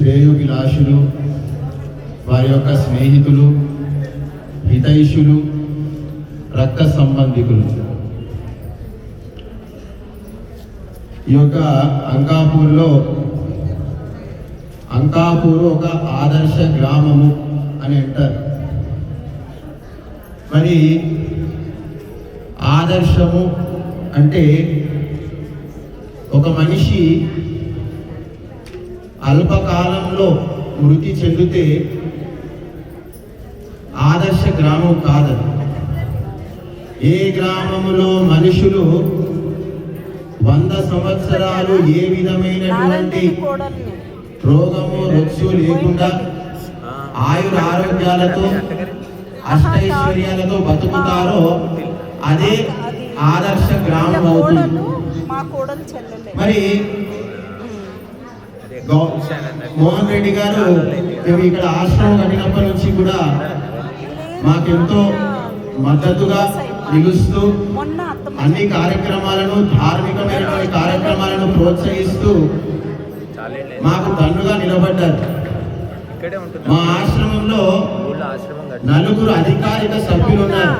శ్రేయోభిలాషులు వారి యొక్క స్నేహితులు హితైషులు రక్త సంబంధికులు. ఈ యొక్క అంకాపూర్లో అంకాపూర్ ఒక ఆదర్శ గ్రామము అని అంటారు. మరి ఆదర్శము అంటే ఒక మనిషి అల్పకాలంలో మృతి చెందితే ఆదర్శ గ్రామం కాదది ఏ గ్రామములో మనుషులు వంద సంవత్సరాలు ఏ విధమైనటువంటి రోగము రొచ్చు లేకుండా ఆయుర ఆరోగ్యాలతో అష్టైశ్వర్యాలతో బతుకుతారో అదే ఆదర్శ గ్రామం అవుతుంది. మరి మోహన్ రెడ్డి గారు మేము ఇక్కడ ఆశ్రమం కట్టినప్పటి నుంచి కూడా మాకెంతో మద్దతుగా నిలుస్తూ అన్ని కార్యక్రమాలను ధార్మికమైనటువంటి కార్యక్రమాలను ప్రోత్సహిస్తూ మాకు తన్నుగా నిలబడ్డారు. మా ఆశ్రమంలో నలుగురు అధికారిక సభ్యులు ఉన్నారు.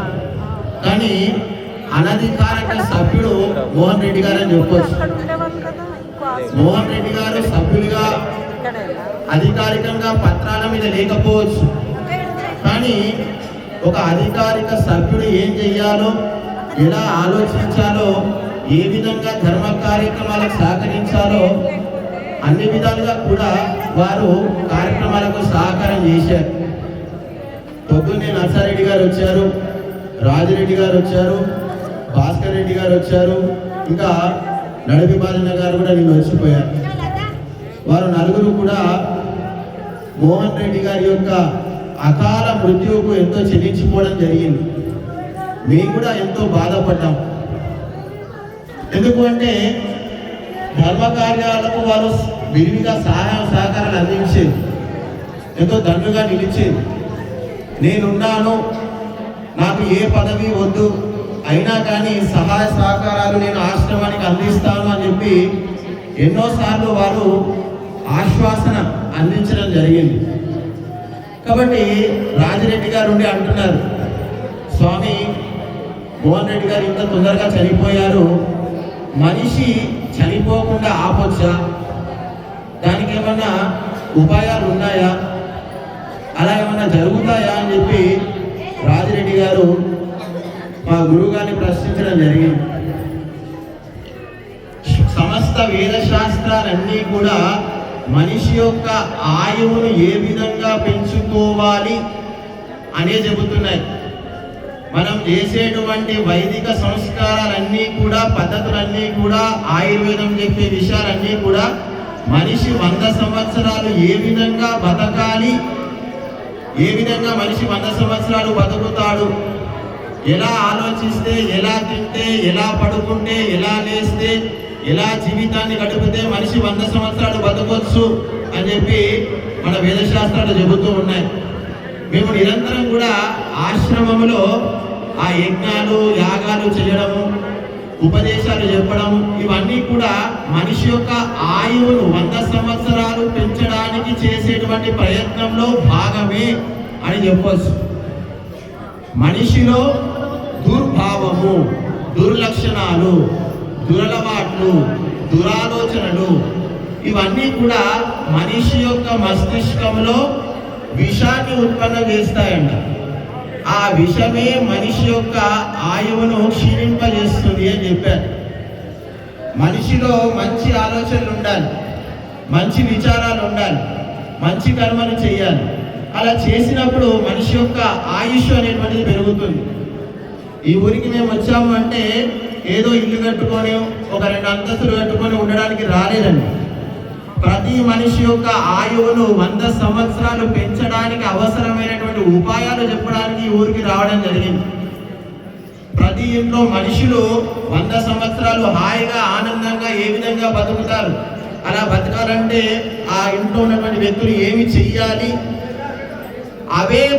కానీ అనధికారిక సభ్యుడు మోహన్ రెడ్డి గారు అని చెప్పొచ్చు మోహన్ రెడ్డి గారు సభ్యులుగా అధికారికంగా పత్రాల మీద లేకపోవచ్చు. కానీ ఒక అధికారిక సభ్యుడు ఏం చెయ్యాలో ఎలా ఆలోచించాలో ఏ విధంగా ధర్మ కార్యక్రమాలకు సహకరించాలో అన్ని విధాలుగా కూడా వారు కార్యక్రమాలకు సహకారం చేశారు. పొద్దున్నే నర్సారెడ్డి గారు వచ్చారు రాజిరెడ్డి గారు వచ్చారు భాస్కర్ రెడ్డి గారు వచ్చారు. ఇంకా నడిపి బాలిన గారు కూడా నేను వచ్చిపోయారు వారు నలుగురు కూడా మోహన్ రెడ్డి గారి యొక్క అకాల మృత్యువుకు ఎంతో చెల్లించిపోవడం జరిగింది. మేము కూడా ఎంతో బాధపడ్డాం. ఎందుకు అంటే ధర్మ కార్యాలకు వారు విరివిగా సహాయ సహకారాలు అందించేది. ఎంతో దండుగా నిలిచేది. నేనున్నాను నాకు ఏ పదవి వద్దు అయినా కానీ సహాయ సహకారాలు నేను ఆశ్రమానికి అని చెప్పి ఎన్నోసార్లు వారు ఆశ్వాసన అందించడం జరిగింది. కాబట్టి రాజిరెడ్డి గారు ఉండి అంటున్నారు స్వామి మోహన్ రెడ్డి గారు ఇంత తొందరగా చనిపోయారు. మనిషి చనిపోకుండా ఆపొచ్చా? దానికి ఏమన్నా ఉపాయాలు ఉన్నాయా? అలా ఏమన్నా జరుగుతాయా? అని చెప్పి రాజిరెడ్డి గారు మా గురువు గారిని ప్రశ్నించడం జరిగింది. సమస్త వేద శాస్త్రాలన్నీ కూడా మనిషి యొక్క ఆయువును ఏ విధంగా పెంచుకోవాలి అనే చెబుతున్నాయి. మనం చేసేటువంటి వైదిక సంస్కారాలన్నీ కూడా పద్ధతులన్నీ కూడా ఆయుర్వేదం చెప్పే విషయాలన్నీ కూడా మనిషి వంద సంవత్సరాలు ఏ విధంగా బతకాలి ఏ విధంగా మనిషి వంద సంవత్సరాలు బతుకుతాడు ఎలా ఆలోచిస్తే ఎలా తింటే ఎలా పడుకుంటే ఎలా లేస్తే ఎలా జీవితాన్ని గడిపితే మనిషి వంద సంవత్సరాలు బతకొచ్చు అని చెప్పి మన వేదశాస్త్రాలు చెబుతూ ఉన్నాయి. మేము నిరంతరం కూడా ఆశ్రమంలో ఆ యజ్ఞాలు యాగాలు చేయడము ఉపదేశాలు చెప్పడం ఇవన్నీ కూడా మనిషి యొక్క ఆయువును వంద సంవత్సరాలు పెంచడానికి చేసేటువంటి ప్రయత్నంలో భాగమే అని చెప్పవచ్చు మనిషిలో దుర్భావము దుర్లక్షణాలు దురలవాట్లు దురాలోచనలు ఇవన్నీ కూడా మనిషి యొక్క మస్తిష్కంలో విషాన్ని ఉత్పన్నం చేస్తాయంట. ఆ విషమే మనిషి యొక్క ఆయువును క్షీణింపజేస్తుంది అని చెప్పారు. మనిషిలో మంచి ఆలోచనలు ఉండాలి మంచి విచారాలు ఉండాలి మంచి కర్మలు చేయాలి. అలా చేసినప్పుడు మనిషి యొక్క ఆయుష్ అనేటువంటిది పెరుగుతుంది. ఈ ఊరికి మేము వచ్చాము అంటే ఏదో ఇల్లు కట్టుకొని ఒక రెండు అంతస్తులు కట్టుకొని ఉండడానికి రాలేదండి. ప్రతి మనిషి యొక్క ఆయువును వంద సంవత్సరాలు పెంచడానికి అవసరమైనటువంటి ఉపాయాలు చెప్పడానికి ఈ ఊరికి రావడం జరిగింది. ప్రతి ఇంట్లో మనుషులు వంద సంవత్సరాలు హాయిగా ఆనందంగా ఏ విధంగా బతుకుతారు? అలా బతకాలంటే ఆ ఇంట్లో ఉన్నటువంటి వ్యక్తులు ఏమి చెయ్యాలి? అవే